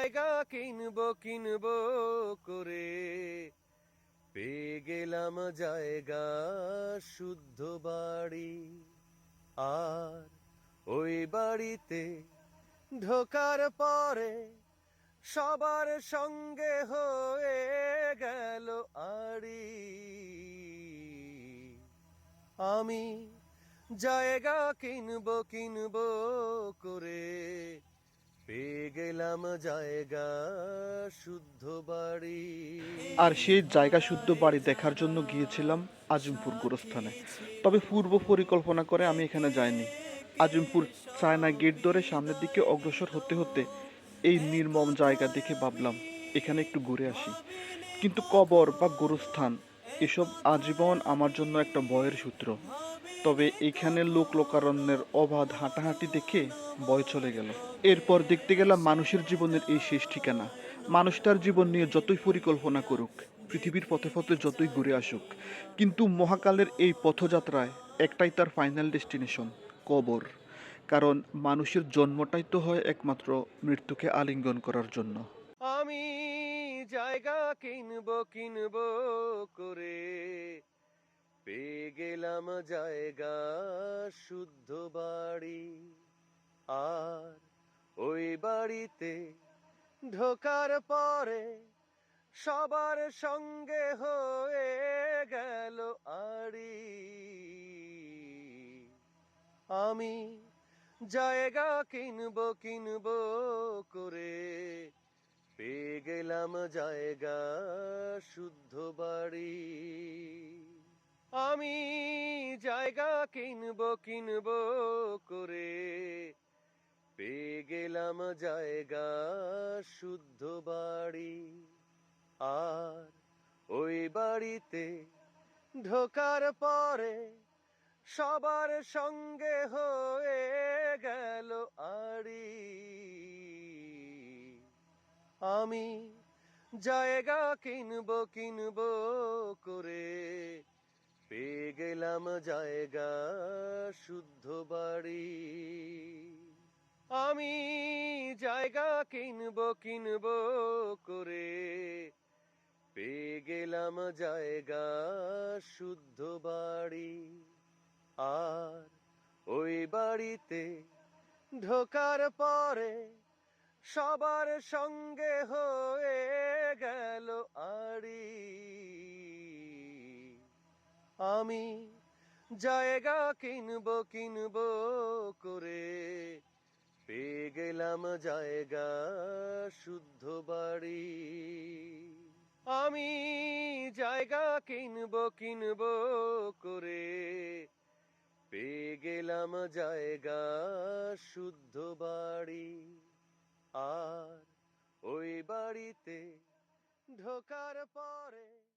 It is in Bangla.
জায়গা কিনবো কিনবো করে। পেয়ে গেলাম জায়গা, শুদ্ধ বাড়ি। আর ওই বাড়িতে ঢোকার পরে সবার সঙ্গে হয়ে গেল আড়ি। আমি জায়গা কিনবো কিনবো করে। গেলাম জায়গা, শুদ্ধ বাড়ি। আর সেই জায়গা, শুদ্ধ বাড়ি দেখার জন্য গিয়েছিলাম আজিমপুর গোরস্থানে। তবে পূর্ব পরিকল্পনা করে আমি এখানে যাইনি। আজিমপুর চায়না গেট ধরে সামনের দিকে অগ্রসর হতে হতে এই নির্মম জায়গা দেখে ভাবলাম, এখানে একটু ঘুরে আসি। কিন্তু কবর বা গোরস্থান, এসব আজীবন আমার জন্য একটা ভয়ের সূত্র। তবে এখানে লোক লোকারণ্যের অবাধ হাঁটাহাঁটি দেখে ভয় চলে গেল। এরপর দেখতে গেলাম মানুষের জীবনের এই শেষ ঠিকানা। মানুষ তার জীবন নিয়ে যতই পরিকল্পনা করুক, পৃথিবীর পথে পথে যতই ঘুরে আসুক, কিন্তু মহাকালের এই পথযাত্রায় একটাই তার ফাইনাল ডেস্টিনেশন কবর। কারণ মানুষের জন্মটাই তো হয় একমাত্র মৃত্যুকে আলিঙ্গন করার জন্য। আমি জায়গা কিনবো কিনবো করে গেলাম জায়গা, শুদ্ধ বাড়ি। আর ওই বাড়িতে ঢোকার পরে সবার সঙ্গে হয়ে গেল আড়ি। আমি জায়গা কিনব কিনব করে পেয়ে গেলাম জায়গা, শুদ্ধ বাড়ি। আমি জায়গা কিনবো কিনবো করে। পেয়ে গেলাম জায়গা, শুদ্ধ বাড়ি। আর ওই বাড়িতে ঢোকার পরে সবার সঙ্গে হয়ে গেল আড়ি। আমি জায়গা কিনবো কিনবো করে। পেয়ে গেলাম জায়গা, শুদ্ধ বাড়ি। আমি জায়গা কিনবো কিনবো করে। পেয়ে গেলাম জায়গা, শুদ্ধ বাড়ি। আর ওই বাড়িতে ঢোকার পরে সবার সঙ্গে হয়ে গেল আড়ি। আমি জায়গা কিনব কিনব করে। পেয়ে গেলাম জায়গা শুদ্ধ বাড়ি। আমি জায়গা কিনব কিনব করে। পেয়ে গেলাম জায়গা শুদ্ধ বাড়ি। আর ওই বাড়িতে ঢোকার পরে